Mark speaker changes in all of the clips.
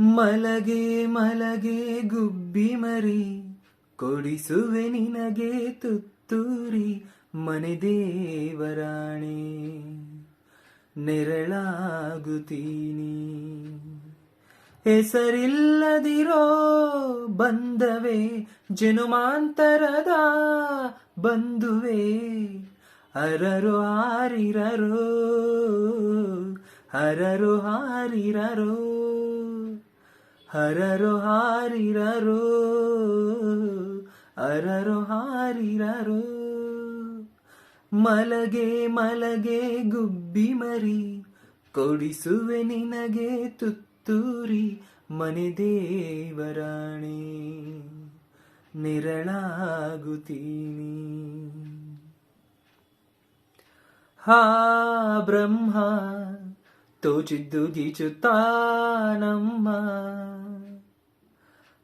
Speaker 1: ಮಲಗೆ ಮಲಗೆ ಗುಬ್ಬಿ ಮರಿ, ಕೊಡಿಸುವೆ ನಿನಗೆ ತುತ್ತೂರಿ ಮನೆ ದೇವರಾಣಿ, ನೆರಳಾಗುತ್ತೀನಿ. ಹೆಸರಿಲ್ಲದಿರೋ ಬಂದವೆ ಜನುಮಾಂತರದ ಬಂದುವೆ ಅರರು ಹಾರಿರರೋ ಅರರು ಹಾರಿರರೋ. ಹರರು ಹಾರಿರರು ಅರರು ಹಾರಿರರು. ಮಲಗೆ ಮಲಗೆ ಗುಬ್ಬಿ ಮರಿ, ಕೊಡಿಸುವೆ ನಿನಗೆ ತುತ್ತೂರಿ ಮನೆ ದೇವರಾಣಿ, ನಿರಳಾಗುತ್ತೀನಿ. ಹಾ ಬ್ರಹ್ಮ ಗೀಚುತ್ತಾನಮ್ಮ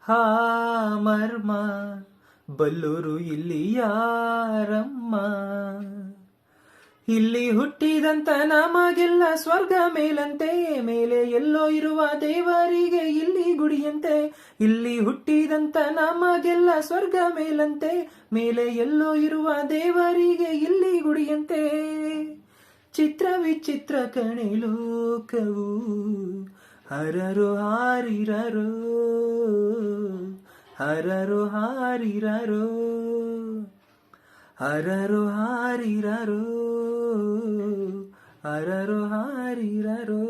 Speaker 1: ಹಾ ಮರ್ಮ ಬಲ್ಲೂರು ಇಲ್ಲಿ ಯಾರಮ್ಮ? ಇಲ್ಲಿ ಹುಟ್ಟಿದಂತ ನಮಗೆಲ್ಲ ಸ್ವರ್ಗ ಮೇಲಂತೆ, ಮೇಲೆ ಎಲ್ಲೋ ಇರುವ ದೇವರಿಗೆ ಇಲ್ಲಿ ಗುಡಿಯಂತೆ. ಇಲ್ಲಿ ಹುಟ್ಟಿದಂತ ನಮಗೆಲ್ಲ ಸ್ವರ್ಗ ಮೇಲಂತೆ, ಮೇಲೆ ಎಲ್ಲೋ ಇರುವ ದೇವರಿಗೆ ಇಲ್ಲಿ ಗುಡಿಯಂತೆ. ಚಿತ್ರ ವಿಚಿತ್ರ ಕಣೆ ಲೋಕವು. ಹರರು ಹಾರಿರರೋ. ಹರರು ಹಾರಿರರೋ. ಹರರು ಹಾರಿರರೋ. ಹರರು ಹಾರಿರರೋ.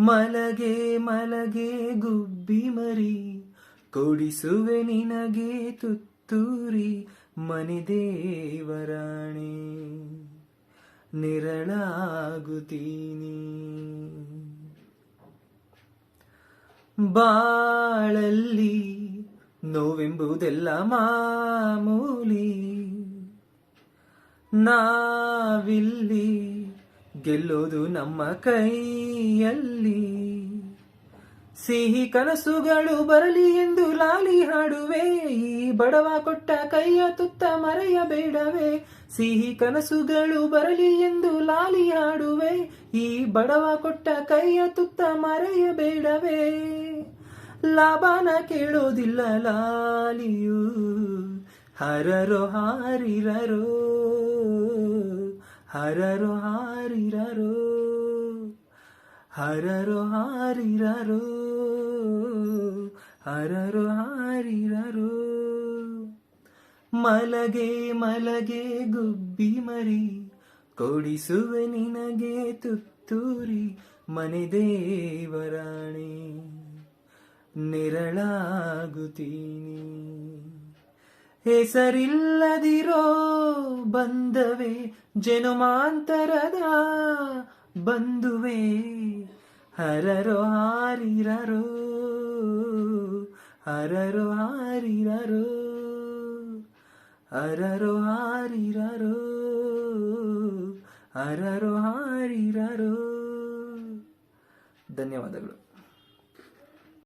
Speaker 1: ಮಲಗೆ ಮಲಗೆ ಗುಬ್ಬಿ ಮರಿ. ಕೊಡಿಸುವೆ ನಿನಗೆ ತುತ್ತೂರಿ ಮನೆ ದೇವರಾಣೆ. ನಿರಳಾಗುತ್ತೀನಿ. ಬಾಳಲ್ಲಿ ನೋವೆಂಬುದೆಲ್ಲ ಮಾಮೂಲಿ. ನಾವಿಲ್ಲಿ ಗೆಲ್ಲೋದು ನಮ್ಮ ಕೈಯಲ್ಲಿ. ಸಿಹಿ ಕನಸುಗಳು ಬರಲಿ ಎಂದು ಲಾಲಿ ಹಾಡುವೆ, ಈ ಬಡವ ಕೊಟ್ಟ ಕೈಯ ತುತ್ತ ಮರೆಯಬೇಡವೆ ಸಿಹಿ ಕನಸುಗಳು ಬರಲಿ ಎಂದು ಲಾಲಿ ಹಾಡುವೆ, ಈ ಬಡವ ಕೊಟ್ಟ ಕೈಯ ತುತ್ತ ಮರೆಯಬೇಡವೇ ಲಾಭನ ಕೇಳೋದಿಲ್ಲ ಲಾಲಿಯು, ಹರರೋ ಹಾರಿರರೋ ಹರರೋ ಹಾರಿರರೋ. ಹರರೋ ಹಾರಿರರು, ಹರರು ಹಾರಿರರು. ಮಲಗೆ ಮಲಗೆ ಗುಬ್ಬಿ ಮರಿ, ಕೊಡಿಸುವೆ ನಿನಗೆ ತುತ್ತೂರಿ ಮನೆ ದೇವರಾಣಿ. ನೆರಳಾಗುತ್ತೀನಿ. ಹೆಸರಿಲ್ಲದಿರೋ ಬಂದವೆ ಜನುಮಾಂತರದ ಬಂದುವೆ ಹರರೋ ಹಾರಿರರು ಹರರೋ ಹಾರಿರರು ಹರರೋ ಹಾರಿರರು ಹರರೋ ಹಾರಿರರು. ಧನ್ಯವಾದಗಳು.